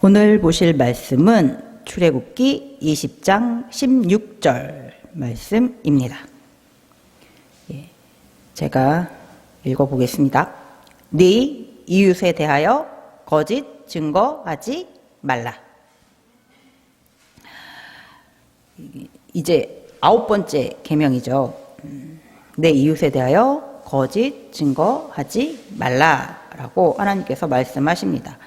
오늘 보실 말씀은 출애굽기 20장 16절 말씀입니다. 예, 제가 읽어보겠습니다. 네 이웃에 대하여 거짓 증거하지 말라. 이제 아홉 번째 계명이죠. 음, 내 이웃에 대하여 거짓 증거하지 말라라고 하나님께서 말씀하십니다.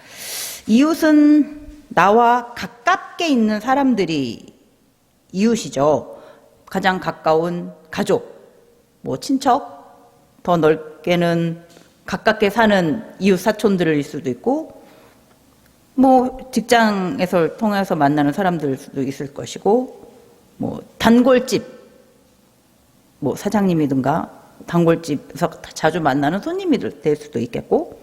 이웃은 나와 가깝게 있는 사람들이 이웃이죠. 가장 가까운 가족, 뭐 친척, 더 넓게는 가깝게 사는 이웃 사촌들일 수도 있고, 뭐 직장에서 통해서 만나는 사람들 수도 있을 것이고, 뭐 단골집, 뭐 사장님이든가 단골집에서 자주 만나는 손님이 될 수도 있겠고,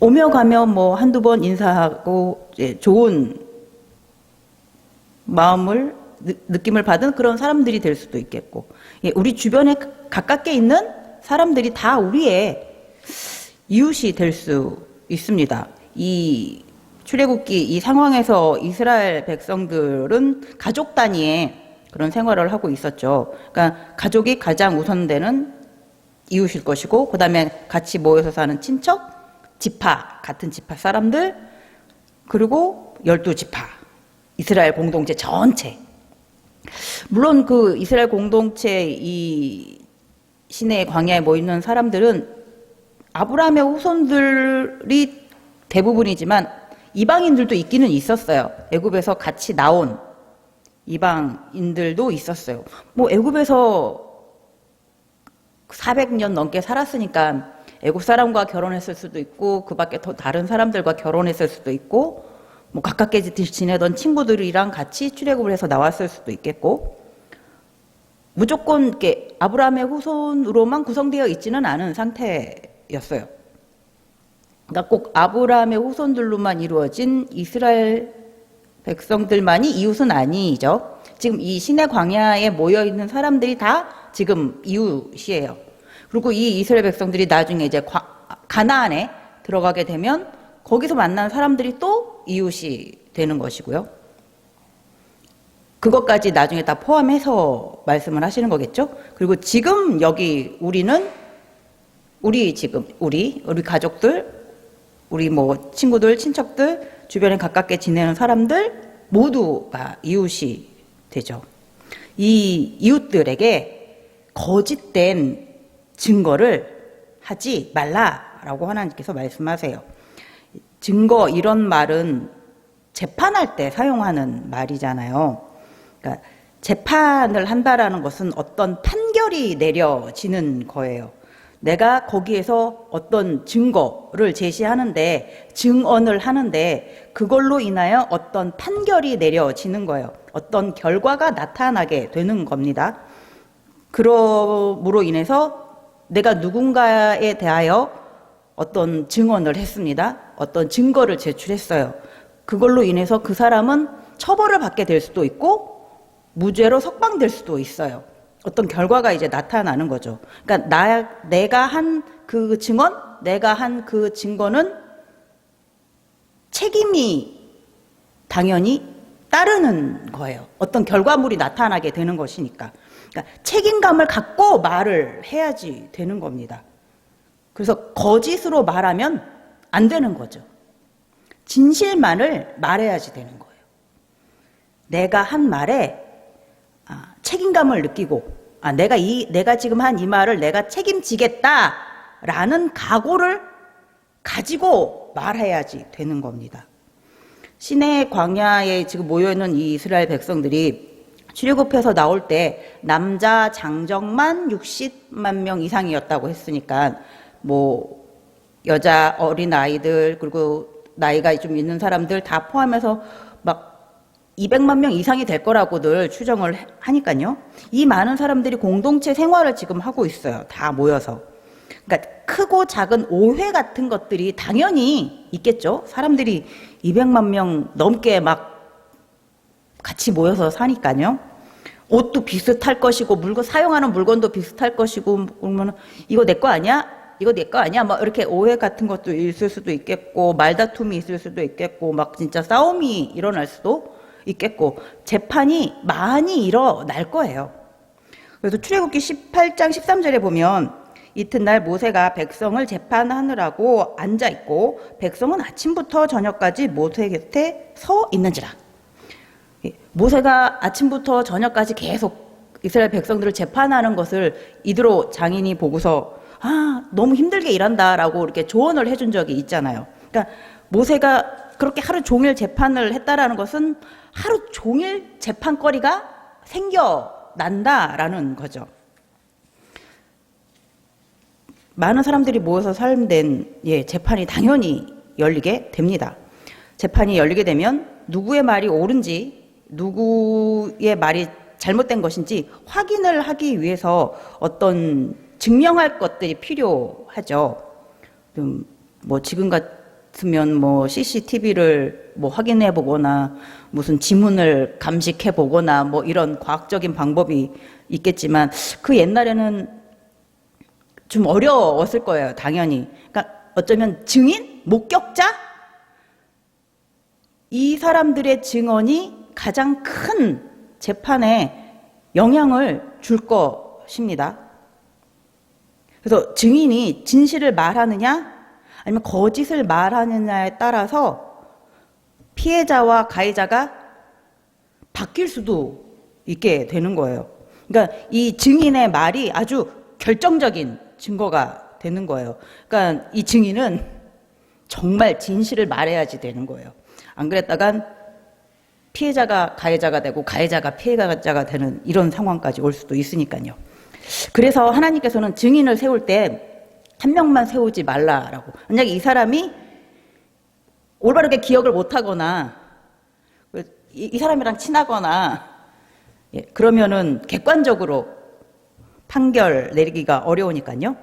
오며 가며 뭐 한두 번 인사하고 좋은 마음을 느낌을 받은 그런 사람들이 될 수도 있겠고 예, 우리 주변에 가깝게 있는 사람들이 다 우리의 이웃이 될 수 있습니다. 이 출애굽기 이 상황에서 이스라엘 백성들은 가족 단위의 그런 생활을 하고 있었죠. 그러니까 가족이 가장 우선되는 이웃일 것이고 그다음에 같이 모여서 사는 친척, 지파, 같은 지파 사람들, 그리고 열두 지파, 이스라엘 공동체 전체. 물론 그 이스라엘 공동체 이 시내 광야에 모이는 사람들은 아브라함의 후손들이 대부분이지만 이방인들도 있기는 있었어요. 애굽에서 같이 나온 이방인들도 있었어요. 뭐 애굽에서 400년 넘게 살았으니까 애국 사람과 결혼했을 수도 있고 그 밖에 더 다른 사람들과 결혼했을 수도 있고 뭐 가깝게 지내던 친구들이랑 같이 출애굽을 해서 나왔을 수도 있겠고 무조건 이렇게 아브라함의 후손으로만 구성되어 있지는 않은 상태였어요. 그러니까 꼭 아브라함의 후손들로만 이루어진 이스라엘 백성들만이 이웃은 아니죠. 지금 이 시내 광야에 모여 있는 사람들이 다 지금 이웃이에요. 그리고 이 이스라엘 백성들이 나중에 이제 가나안에 들어가게 되면 거기서 만난 사람들이 또 이웃이 되는 것이고요. 그것까지 나중에 다 포함해서 말씀을 하시는 거겠죠. 그리고 지금 여기 우리는 우리 지금 우리 우리 가족들 우리 뭐 친구들 친척들 주변에 가깝게 지내는 사람들 모두가 이웃이 되죠. 이 이웃들에게 거짓된 증거를 하지 말라라고 하나님께서 말씀하세요. 증거 이런 말은 재판할 때 사용하는 말이잖아요. 그러니까 재판을 한다라는 것은 어떤 판결이 내려지는 거예요. 내가 거기에서 어떤 증거를 제시하는데 증언을 하는데 그걸로 인하여 어떤 판결이 내려지는 거예요. 어떤 결과가 나타나게 되는 겁니다. 그러므로 인해서 내가 누군가에 대하여 어떤 증언을 했습니다. 어떤 증거를 제출했어요. 그걸로 인해서 그 사람은 처벌을 받게 될 수도 있고 무죄로 석방될 수도 있어요. 어떤 결과가 이제 나타나는 거죠. 그러니까 나 내가 한 그 증언, 내가 한 그 증거는 책임이 당연히 따르는 거예요. 어떤 결과물이 나타나게 되는 것이니까. 그러니까 책임감을 갖고 말을 해야지 되는 겁니다. 그래서 거짓으로 말하면 안 되는 거죠. 진실만을 말해야지 되는 거예요. 내가 한 말에 아, 책임감을 느끼고 아, 내가 이 내가 지금 한 이 말을 내가 책임지겠다라는 각오를 가지고 말해야지 되는 겁니다. 시내 광야에 지금 모여 있는 이 이스라엘 백성들이 출애굽해서 나올 때 남자 장정만 60만 명 이상이었다고 했으니까 뭐 여자 어린 아이들 그리고 나이가 좀 있는 사람들 다 포함해서 막 200만 명 이상이 될 거라고들 추정을 하니까요. 이 많은 사람들이 공동체 생활을 지금 하고 있어요. 다 모여서. 그러니까 크고 작은 오해 같은 것들이 당연히 있겠죠. 사람들이 200만 명 넘게 막 같이 모여서 사니까요. 옷도 비슷할 것이고 물건 사용하는 물건도 비슷할 것이고 그러면 이거 내 거 아니야? 이거 내 거 아니야? 막 이렇게 오해 같은 것도 있을 수도 있겠고 말다툼이 있을 수도 있겠고 막 진짜 싸움이 일어날 수도 있겠고 재판이 많이 일어날 거예요. 그래서 출애굽기 18장 13절에 보면 이튿날 모세가 백성을 재판하느라고 앉아 있고 백성은 아침부터 저녁까지 모세 곁에 서 있는지라. 예, 모세가 아침부터 저녁까지 계속 이스라엘 백성들을 재판하는 것을 이드로 장인이 보고서 아 너무 힘들게 일한다라고 이렇게 조언을 해준 적이 있잖아요. 그러니까 모세가 그렇게 하루 종일 재판을 했다라는 것은 하루 종일 재판거리가 생겨난다라는 거죠. 많은 사람들이 모여서 삶된 예, 재판이 당연히 열리게 됩니다. 재판이 열리게 되면 누구의 말이 옳은지 누구의 말이 잘못된 것인지 확인을 하기 위해서 어떤 증명할 것들이 필요하죠. 좀뭐 지금 같으면 뭐 CCTV를 뭐 확인해 보거나 무슨 지문을 감식해 보거나 뭐 이런 과학적인 방법이 있겠지만 그 옛날에는 좀 어려웠을 거예요, 당연히. 그러니까 어쩌면 증인, 목격자 이 사람들의 증언이 가장 큰 재판에 영향을 줄 것입니다. 그래서 증인이 진실을 말하느냐 아니면 거짓을 말하느냐에 따라서 피해자와 가해자가 바뀔 수도 있게 되는 거예요. 그러니까 이 증인의 말이 아주 결정적인 증거가 되는 거예요. 그러니까 이 증인은 정말 진실을 말해야지 되는 거예요. 안 그랬다간 피해자가 가해자가 되고 가해자가 피해자가 되는 이런 상황까지 올 수도 있으니까요. 그래서 하나님께서는 증인을 세울 때 한 명만 세우지 말라라고. 만약에 이 사람이 올바르게 기억을 못하거나 이, 이 사람이랑 친하거나 예, 그러면은 객관적으로 판결 내리기가 어려우니까요.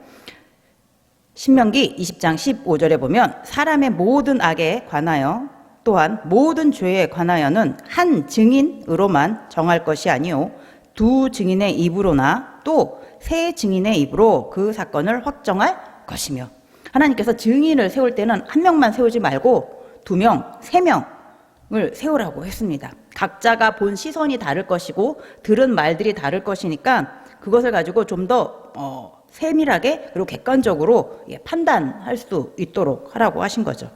신명기 20장 15절에 보면 사람의 모든 악에 관하여 또한 모든 죄에 관하여는 한 증인으로만 정할 것이 아니요 두 증인의 입으로나 또 세 증인의 입으로 그 사건을 확정할 것이며 하나님께서 증인을 세울 때는 한 명만 세우지 말고 두 명, 세 명을 세우라고 했습니다. 각자가 본 시선이 다를 것이고 들은 말들이 다를 것이니까 그것을 가지고 좀더 어, 세밀하게 그리고 객관적으로 예, 판단할 수 있도록 하라고 하신 거죠.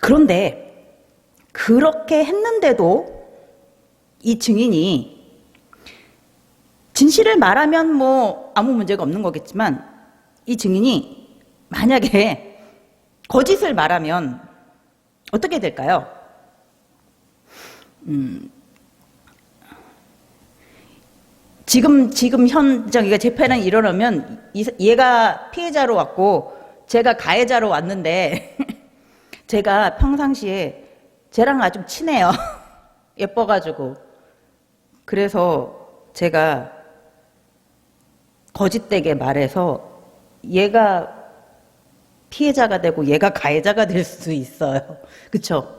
그런데 그렇게 했는데도 이 증인이 진실을 말하면 뭐 아무 문제가 없는 거겠지만 이 증인이 만약에 거짓을 말하면 어떻게 될까요? 음, 지금 지금 현 저기가 재판이 일어나면 이- 얘가 피해자로 왔고 제가 가해자로 왔는데 제가 평상시에 쟤랑 아주 친해요. 예뻐가지고 그래서 제가 거짓되게 말해서 얘가 피해자가 되고 얘가 가해자가 될 수 있어요. 그쵸?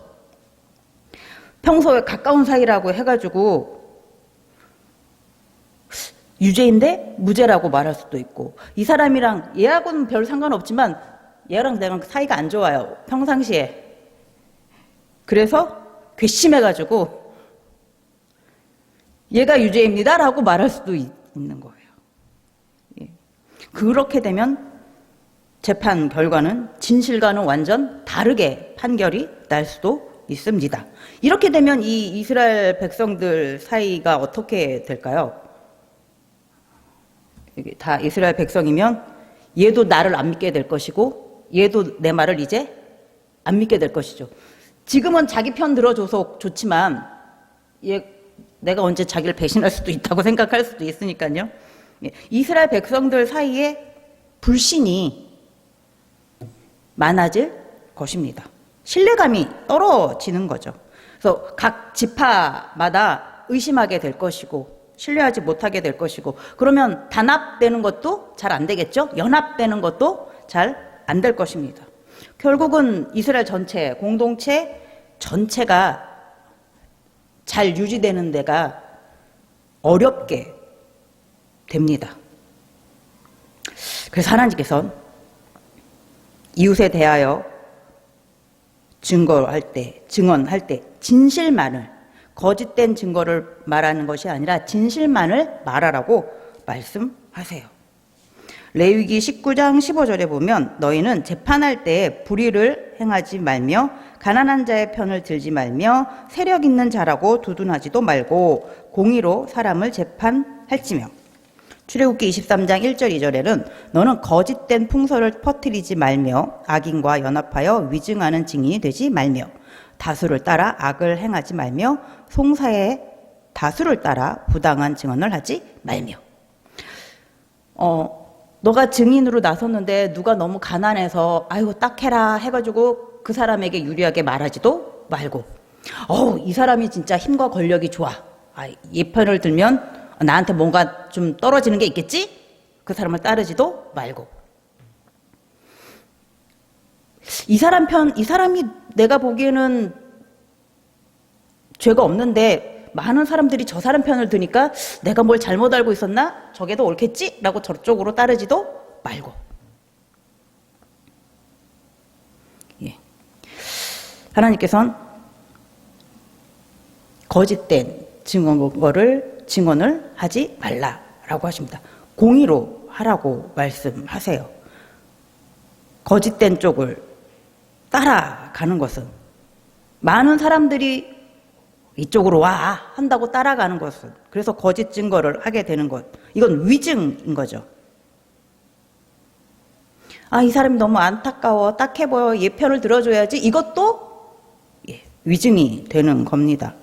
평소에 가까운 사이라고 해가지고 유죄인데 무죄라고 말할 수도 있고 이 사람이랑 얘하고는 별 상관없지만 얘랑 내랑 사이가 안 좋아요. 평상시에. 그래서 괘씸해가지고 얘가 유죄입니다 라고 말할 수도 있, 는 거예요. 예. 그렇게 되면 재판 결과는 진실과는 완전 다르게 판결이 날 수도 있습니다. 이렇게 되면 이 이스라엘 백성들 사이가 어떻게 될까요? 다 이스라엘 백성이면 얘도 나를 안 믿게 될 것이고 얘도 내 말을 이제 안 믿게 될 것이죠. 지금은 자기 편 들어줘서 좋지만 얘 내가 언제 자기를 배신할 수도 있다고 생각할 수도 있으니까요. 예, 이스라엘 백성들 사이에 불신이 많아질 것입니다. 신뢰감이 떨어지는 거죠. 그래서 각 지파마다 의심하게 될 것이고 신뢰하지 못하게 될 것이고 그러면 단합되는 것도 잘 안 되겠죠? 연합되는 것도 잘 안 될 것입니다. 결국은 이스라엘 전체 공동체 전체가 잘 유지되는 데가 어렵게 됩니다. 그래서 하나님께서 이웃에 대하여 증거할 때, 증언할 때 진실만을 거짓된 증거를 말하는 것이 아니라 진실만을 말하라고 말씀하세요. 레위기 19장 15절에 보면 너희는 재판할 때 불의를 행하지 말며 가난한 자의 편을 들지 말며 세력 있는 자라고 두둔하지도 말고 공의로 사람을 재판할지며. 출애굽기 23장 1절 2절에는 너는 거짓된 풍설을 퍼뜨리지 말며 악인과 연합하여 위증하는 증인이 되지 말며 다수를 따라 악을 행하지 말며 송사의 다수를 따라 부당한 증언을 하지 말며. 어 너가 증인으로 나섰는데 누가 너무 가난해서 아이고 딱해라 해가지고 그 사람에게 유리하게 말하지도 말고 어우 이 사람이 진짜 힘과 권력이 좋아 아, 얘 편을 들면 나한테 뭔가 좀 떨어지는 게 있겠지? 그 사람을 따르지도 말고 이 사람 편, 이 사람이 내가 보기에는 죄가 없는데 많은 사람들이 저 사람 편을 드니까 내가 뭘 잘못 알고 있었나? 저게 더 옳겠지? 라고 저쪽으로 따르지도 말고. 예. 하나님께서는 거짓된 증언을, 증언을 하지 말라라고 하십니다. 공의로 하라고 말씀하세요. 거짓된 쪽을 따라가는 것은 많은 사람들이 이쪽으로 와 한다고 따라가는 것은 그래서 거짓 증거를 하게 되는 것 이건 위증인 거죠. 아 이 사람이 너무 안타까워 딱해 보여 얘 편을 들어줘야지 이것도 예, 위증이 되는 겁니다.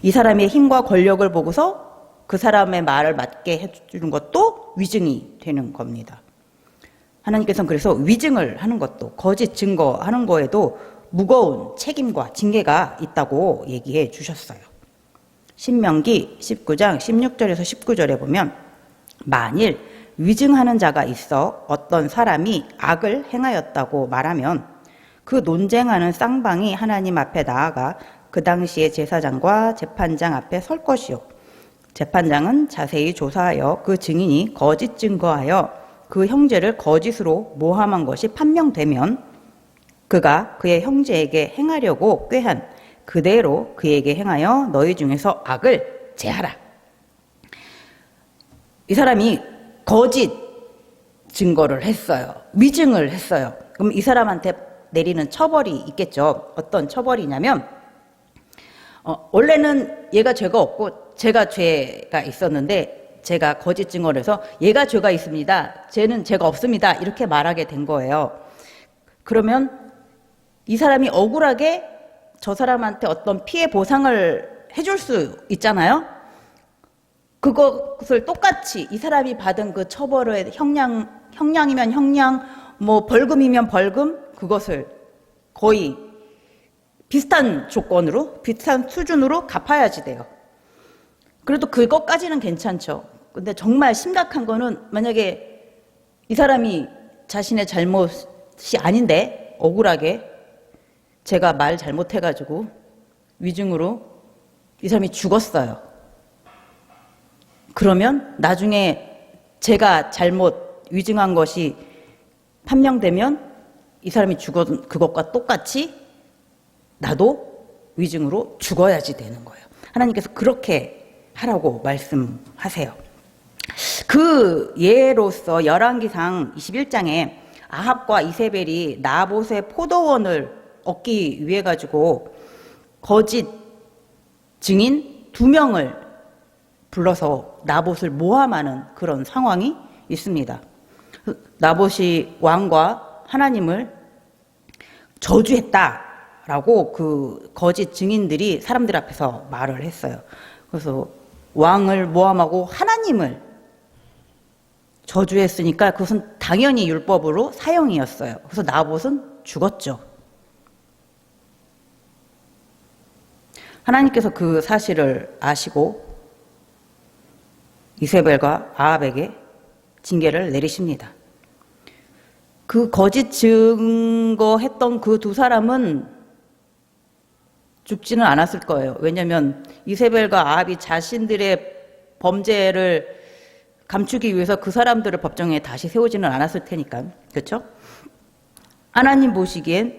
이 사람의 힘과 권력을 보고서 그 사람의 말을 맞게 해주는 것도 위증이 되는 겁니다. 하나님께서는 그래서 위증을 하는 것도 거짓 증거하는 거에도 무거운 책임과 징계가 있다고 얘기해 주셨어요. 신명기 19장 16절에서 19절에 보면 만일 위증하는 자가 있어 어떤 사람이 악을 행하였다고 말하면 그 논쟁하는 쌍방이 하나님 앞에 나아가 그 당시에 제사장과 재판장 앞에 설 것이요. 재판장은 자세히 조사하여 그 증인이 거짓 증거하여 그 형제를 거짓으로 모함한 것이 판명되면 그가 그의 형제에게 행하려고 꾀한 그대로 그에게 행하여 너희 중에서 악을 제하라. 이 사람이 거짓 증거를 했어요. 위증을 했어요. 그럼 이 사람한테 내리는 처벌이 있겠죠. 어떤 처벌이냐면 어, 원래는 얘가 죄가 없고 제가 죄가 있었는데 제가 거짓 증언을 해서 얘가 죄가 있습니다. 쟤는 죄가 없습니다. 이렇게 말하게 된 거예요. 그러면 이 사람이 억울하게 저 사람한테 어떤 피해 보상을 해줄 수 있잖아요. 그것을 똑같이 이 사람이 받은 그 처벌의 형량, 형량이면 형량, 뭐 벌금이면 벌금, 그것을 거의 비슷한 조건으로, 비슷한 수준으로 갚아야지 돼요. 그래도 그것까지는 괜찮죠. 근데 정말 심각한 거는 만약에 이 사람이 자신의 잘못이 아닌데 억울하게 제가 말 잘못해가지고 위증으로 이 사람이 죽었어요. 그러면 나중에 제가 잘못 위증한 것이 판명되면 이 사람이 죽은 그것과 똑같이 나도 위증으로 죽어야지 되는 거예요. 하나님께서 그렇게 하라고 말씀하세요. 그 예로서 열왕기상 21장에 아합과 이세벨이 나봇의 포도원을 얻기 위해 가지고 거짓 증인 두 명을 불러서 나봇을 모함하는 그런 상황이 있습니다. 나봇이 왕과 하나님을 저주했다라고 그 거짓 증인들이 사람들 앞에서 말을 했어요. 그래서 왕을 모함하고 하나님을 저주했으니까 그것은 당연히 율법으로 사형이었어요. 그래서 나봇은 죽었죠. 하나님께서 그 사실을 아시고 이세벨과 아합에게 징계를 내리십니다. 그 거짓 증거했던 그 두 사람은 죽지는 않았을 거예요. 왜냐하면 이세벨과 아합이 자신들의 범죄를 감추기 위해서 그 사람들을 법정에 다시 세우지는 않았을 테니까. 그렇죠? 하나님 보시기엔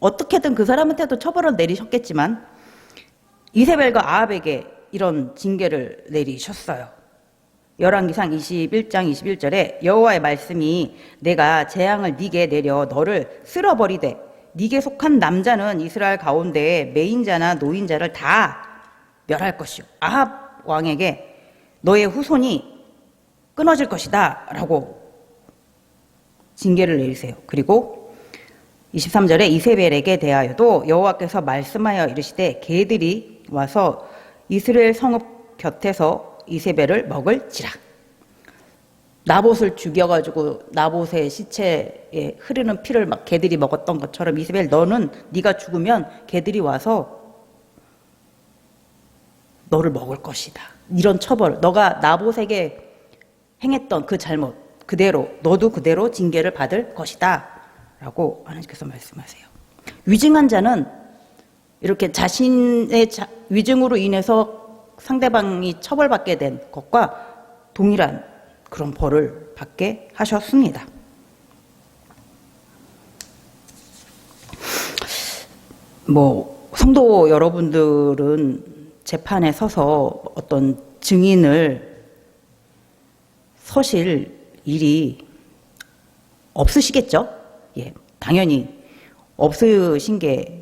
어떻게든 그 사람한테도 처벌을 내리셨겠지만 이세벨과 아합에게 이런 징계를 내리셨어요. 열왕기상 21장 21절에 여호와의 말씀이 내가 재앙을 네게 내려 너를 쓸어버리되 네게 속한 남자는 이스라엘 가운데 매인자나 노인자를 다 멸할 것이요 아합 왕에게 너의 후손이 끊어질 것이다라고 징계를 내리세요. 그리고 23절에 이세벨에게 대하여도 여호와께서 말씀하여 이르시되 개들이 와서 이스라엘 성읍 곁에서 이세벨을 먹을지라. 나봇을 죽여가지고 나봇의 시체에 흐르는 피를 막 개들이 먹었던 것처럼 이세벨 너는 네가 죽으면 개들이 와서 너를 먹을 것이다. 이런 처벌, 너가 나봇에게 행했던 그 잘못 그대로 너도 그대로 징계를 받을 것이다. 라고 하나님께서 말씀하세요. 위증한 자는 이렇게 자신의 자- 위증으로 인해서 상대방이 처벌받게 된 것과 동일한 그런 벌을 받게 하셨습니다. 뭐 성도 여러분들은 재판에 서서 어떤 증인을 서실 일이 없으시겠죠? 예, 당연히 없으신 게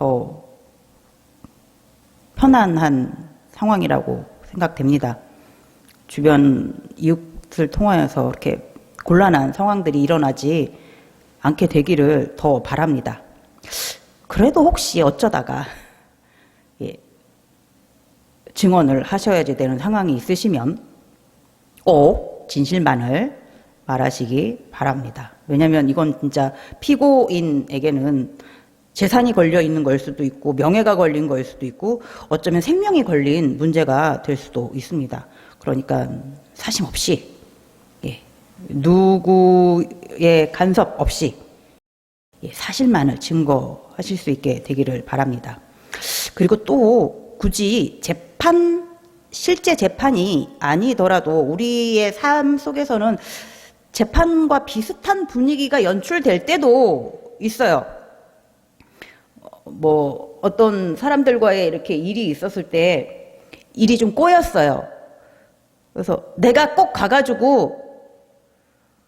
더 편안한 상황이라고 생각됩니다. 주변 이웃을 통하여서 이렇게 곤란한 상황들이 일어나지 않게 되기를 더 바랍니다. 그래도 혹시 어쩌다가 예, 증언을 하셔야지 되는 상황이 있으시면 꼭 진실만을 말하시기 바랍니다. 왜냐하면 이건 진짜 피고인에게는 재산이 걸려 있는 걸 수도 있고 명예가 걸린 걸 수도 있고 어쩌면 생명이 걸린 문제가 될 수도 있습니다. 그러니까 사심 없이 예, 누구의 간섭 없이 예, 사실만을 증거하실 수 있게 되기를 바랍니다. 그리고 또 굳이 재판 실제 재판이 아니더라도 우리의 삶 속에서는 재판과 비슷한 분위기가 연출될 때도 있어요. 뭐 어떤 사람들과의 이렇게 일이 있었을 때 일이 좀 꼬였어요. 그래서 내가 꼭 가가지고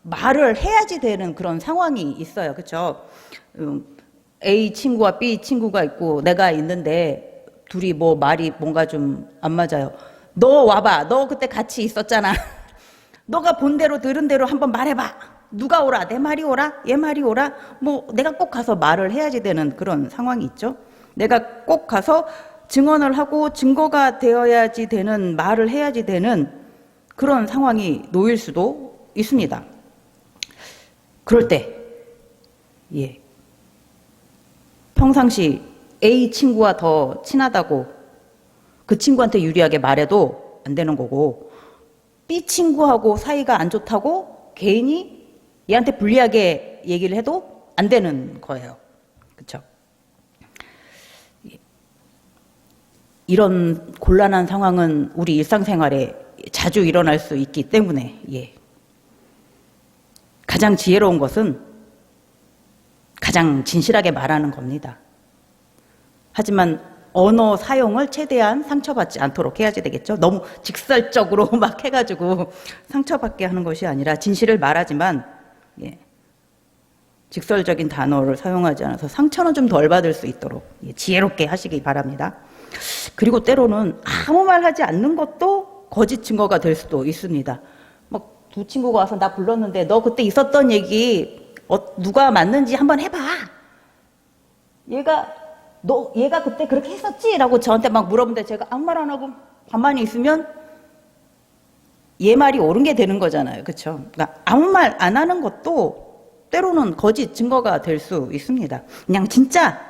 말을 해야지 되는 그런 상황이 있어요. 그렇죠? A 친구와 B 친구가 있고 내가 있는데 둘이 뭐 말이 뭔가 좀 안 맞아요. 너 와봐. 너 그때 같이 있었잖아. 너가 본 대로 들은 대로 한번 말해봐. 누가 오라? 내 말이 오라? 얘 말이 오라? 뭐 내가 꼭 가서 말을 해야지 되는 그런 상황이 있죠. 내가 꼭 가서 증언을 하고 증거가 되어야지 되는 말을 해야지 되는 그런 상황이 놓일 수도 있습니다. 그럴 때, 예. 평상시 A 친구와 더 친하다고 그 친구한테 유리하게 말해도 안 되는 거고, B 친구하고 사이가 안 좋다고 괜히 얘한테 불리하게 얘기를 해도 안 되는 거예요. 그쵸? 이런 곤란한 상황은 우리 일상생활에 자주 일어날 수 있기 때문에, 예. 가장 지혜로운 것은 가장 진실하게 말하는 겁니다. 하지만 언어 사용을 최대한 상처받지 않도록 해야지 되겠죠. 너무 직설적으로 막 해가지고 상처받게 하는 것이 아니라 진실을 말하지만 예, 직설적인 단어를 사용하지 않아서 상처는 좀 덜 받을 수 있도록 예, 지혜롭게 하시기 바랍니다. 그리고 때로는 아무 말 하지 않는 것도 거짓 증거가 될 수도 있습니다. 막 두 친구가 와서 나 불렀는데 너 그때 있었던 얘기 어, 누가 맞는지 한번 해봐. 얘가 너 얘가 그때 그렇게 했었지?라고 저한테 막 물어보는데 제가 아무 말 안 하고 가만히 있으면 얘 말이 옳은 게 되는 거잖아요. 그렇죠? 그러니까 아무 말 안 하는 것도 때로는 거짓 증거가 될 수 있습니다. 그냥 진짜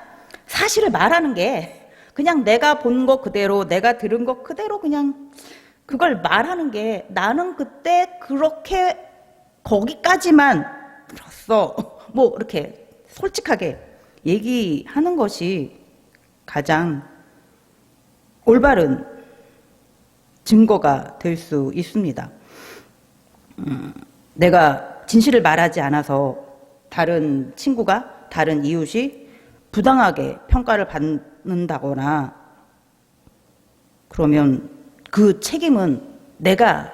사실을 말하는 게 그냥 내가 본거 그대로 내가 들은 거 그대로 그냥 그걸 말하는 게 나는 그때 그렇게 거기까지만 들었어. 뭐 이렇게 솔직하게 얘기하는 것이 가장 올바른 증거가 될 수 있습니다. 음, 내가 진실을 말하지 않아서 다른 친구가 다른 이웃이 부당하게 평가를 받는다거나 그러면 그 책임은 내가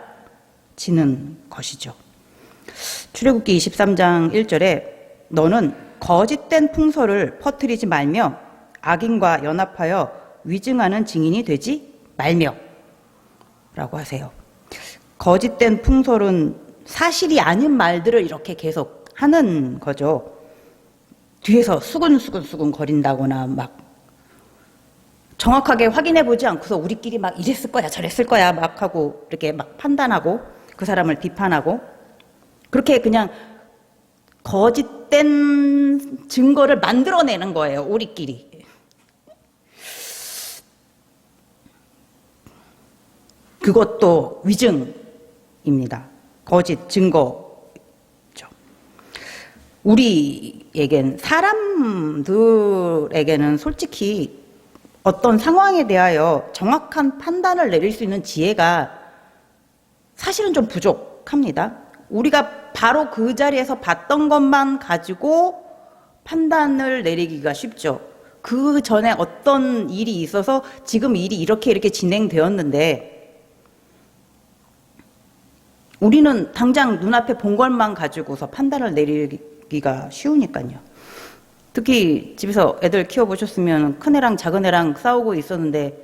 지는 것이죠. 출애굽기 23장 1절에 너는 거짓된 풍설을 퍼뜨리지 말며 악인과 연합하여 위증하는 증인이 되지 말며 라고 하세요. 거짓된 풍설은 사실이 아닌 말들을 이렇게 계속 하는 거죠. 뒤에서 수근수근수근 거린다거나 막 정확하게 확인해 보지 않고서 우리끼리 막 이랬을 거야 저랬을 거야 막 하고 이렇게 막 판단하고 그 사람을 비판하고 그렇게 그냥 거짓된 증거를 만들어내는 거예요 우리끼리 그것도 위증입니다 거짓 증거죠 우리에겐 사람들에게는 솔직히 어떤 상황에 대하여 정확한 판단을 내릴 수 있는 지혜가 사실은 좀 부족합니다. 우리가 바로 그 자리에서 봤던 것만 가지고 판단을 내리기가 쉽죠. 그 전에 어떤 일이 있어서 지금 일이 이렇게 이렇게 진행되었는데 우리는 당장 눈앞에 본 것만 가지고서 판단을 내리기가 쉬우니까요. 특히 집에서 애들 키워보셨으면 큰애랑 작은애랑 싸우고 있었는데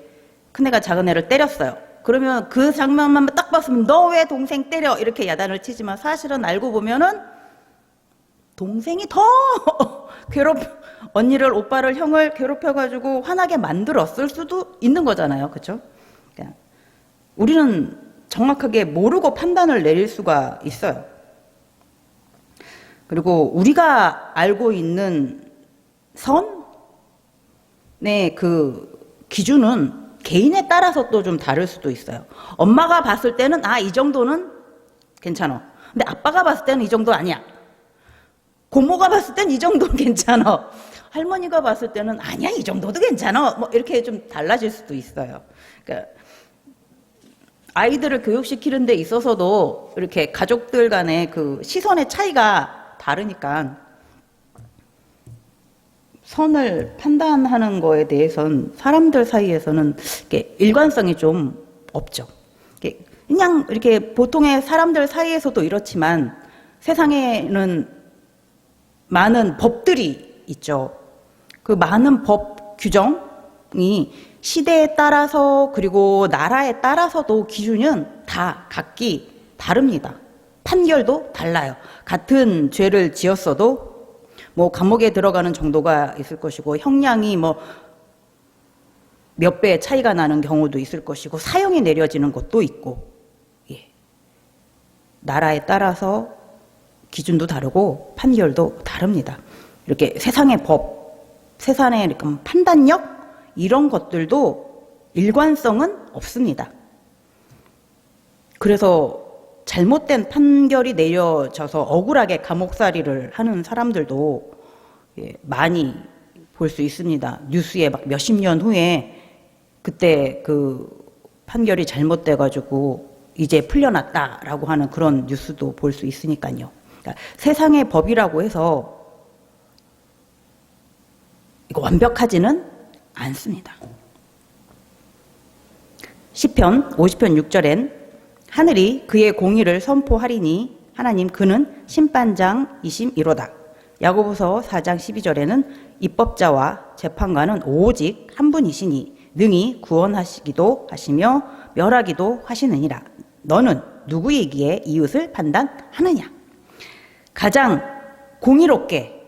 큰애가 작은애를 때렸어요. 그러면 그 장면만 딱 봤으면 너 왜 동생 때려? 이렇게 야단을 치지만 사실은 알고 보면은 동생이 더 괴롭, 언니를, 오빠를, 형을 괴롭혀가지고 화나게 만들었을 수도 있는 거잖아요. 그쵸? 그러니까 우리는 정확하게 모르고 판단을 내릴 수가 있어요. 그리고 우리가 알고 있는 선의 그 기준은 개인에 따라서 또 좀 다를 수도 있어요. 엄마가 봤을 때는 아, 이 정도는 괜찮아. 근데 아빠가 봤을 때는 이 정도 아니야. 고모가 봤을 땐 이 정도는 괜찮아. 할머니가 봤을 때는 아니야, 이 정도도 괜찮아. 뭐 이렇게 좀 달라질 수도 있어요. 그러니까 아이들을 교육시키는 데 있어서도 이렇게 가족들 간의 그 시선의 차이가 다르니까 선을 판단하는 거에 대해서는 사람들 사이에서는 이렇게 일관성이 좀 없죠. 그냥 이렇게 보통의 사람들 사이에서도 이렇지만 세상에는 많은 법들이 있죠. 그 많은 법 규정 이 시대에 따라서 그리고 나라에 따라서도 기준은 다 각기 다릅니다. 판결도 달라요. 같은 죄를 지었어도 뭐 감옥에 들어가는 정도가 있을 것이고 형량이 뭐 몇배 차이가 나는 경우도 있을 것이고 사형이 내려지는 것도 있고 예. 나라에 따라서 기준도 다르고 판결도 다릅니다. 이렇게 세상의 법, 세상의 판단력 이런 것들도 일관성은 없습니다. 그래서 잘못된 판결이 내려져서 억울하게 감옥살이를 하는 사람들도 예, 많이 볼 수 있습니다. 뉴스에 막 몇십 년 후에 그때 그 판결이 잘못돼가지고 이제 풀려났다라고 하는 그런 뉴스도 볼 수 있으니까요. 그러니까 세상의 법이라고 해서 이거 완벽하지는 않습니다. 10편 50편 6절엔 하늘이 그의 공의를 선포하리니 하나님 그는 심판장이심이로다. 야고보서 4장 12절에는 입법자와 재판관은 오직 한 분이시니 능히 구원하시기도 하시며 멸하기도 하시느니라. 너는 누구이기에 이웃을 판단하느냐? 가장 공의롭게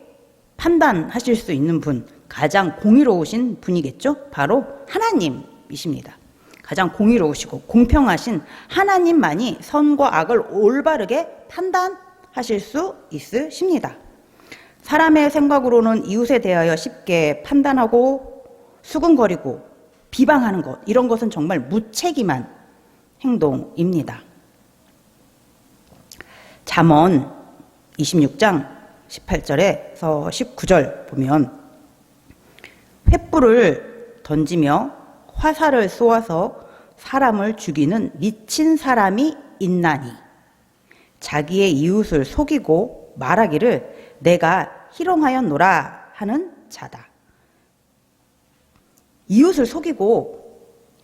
판단하실 수 있는 분, 가장 공의로우신 분이겠죠? 바로 하나님이십니다. 가장 공의로우시고 공평하신 하나님만이 선과 악을 올바르게 판단하실 수 있으십니다. 사람의 생각으로는 이웃에 대하여 쉽게 판단하고 수근거리고 비방하는 것, 이런 것은 정말 무책임한 행동입니다. 잠언 26장 18절에서 19절 보면 횃불을 던지며 화살을 쏘아서 사람을 죽이는 미친 사람이 있나니 자기의 이웃을 속이고 말하기를 내가 희롱하였노라 하는 자다. 이웃을 속이고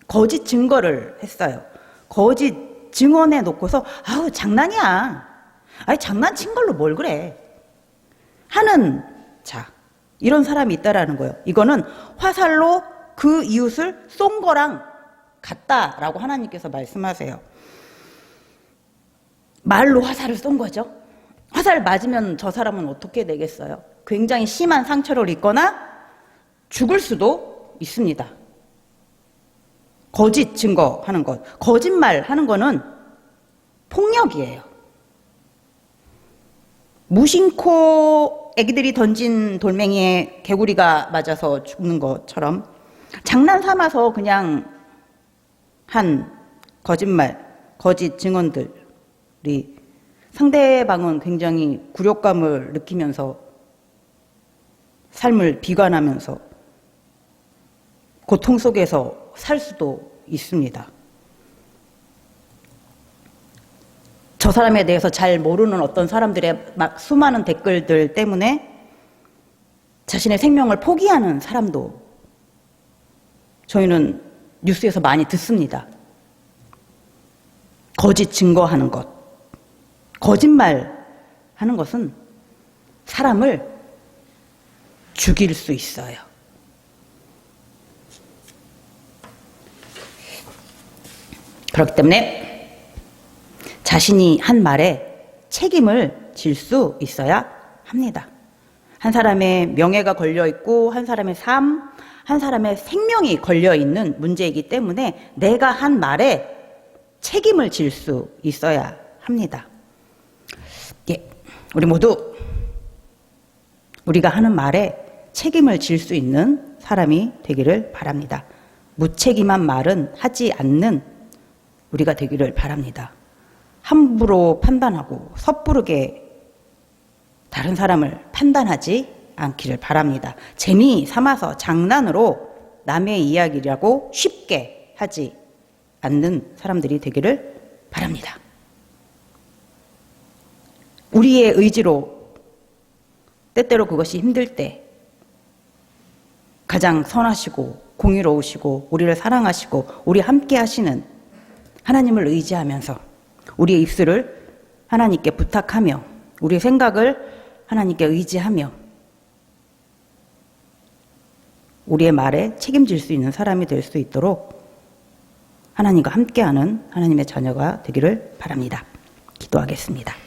거짓 증거를 했어요. 거짓 증언해 놓고서 아우 장난이야. 아니 장난친 걸로 뭘 그래. 하는 자. 이런 사람이 있다라는 거예요. 이거는 화살로 그 이웃을 쏜 거랑 같다라고 하나님께서 말씀하세요. 말로 화살을 쏜 거죠. 화살 맞으면 저 사람은 어떻게 되겠어요? 굉장히 심한 상처를 입거나 죽을 수도 있습니다. 거짓 증거하는 것, 거짓말 하는 거는 폭력이에요. 무심코 애기들이 던진 돌멩이에 개구리가 맞아서 죽는 것처럼 장난 삼아서 그냥 한 거짓말, 거짓 증언들이 상대방은 굉장히 굴욕감을 느끼면서 삶을 비관하면서 고통 속에서 살 수도 있습니다. 저 사람에 대해서 잘 모르는 어떤 사람들의 막 수많은 댓글들 때문에 자신의 생명을 포기하는 사람도 저희는 뉴스에서 많이 듣습니다. 거짓 증거하는 것, 거짓말 하는 것은 사람을 죽일 수 있어요. 그렇기 때문에 자신이 한 말에 책임을 질 수 있어야 합니다. 한 사람의 명예가 걸려 있고, 한 사람의 삶, 한 사람의 생명이 걸려 있는 문제이기 때문에 내가 한 말에 책임을 질 수 있어야 합니다. 예, 우리 모두 우리가 하는 말에 책임을 질 수 있는 사람이 되기를 바랍니다. 무책임한 말은 하지 않는 우리가 되기를 바랍니다. 함부로 판단하고 섣부르게 다른 사람을 판단하지 않기를 바랍니다. 재미 삼아서 장난으로 남의 이야기라고 쉽게 하지 않는 사람들이 되기를 바랍니다. 우리의 의지로 때때로 그것이 힘들 때 가장 선하시고 공의로우시고 우리를 사랑하시고 우리 함께 하시는 하나님을 의지하면서 우리의 입술을 하나님께 부탁하며 우리의 생각을 하나님께 의지하며 우리의 말에 책임질 수 있는 사람이 될 수 있도록 하나님과 함께하는 하나님의 자녀가 되기를 바랍니다. 기도하겠습니다.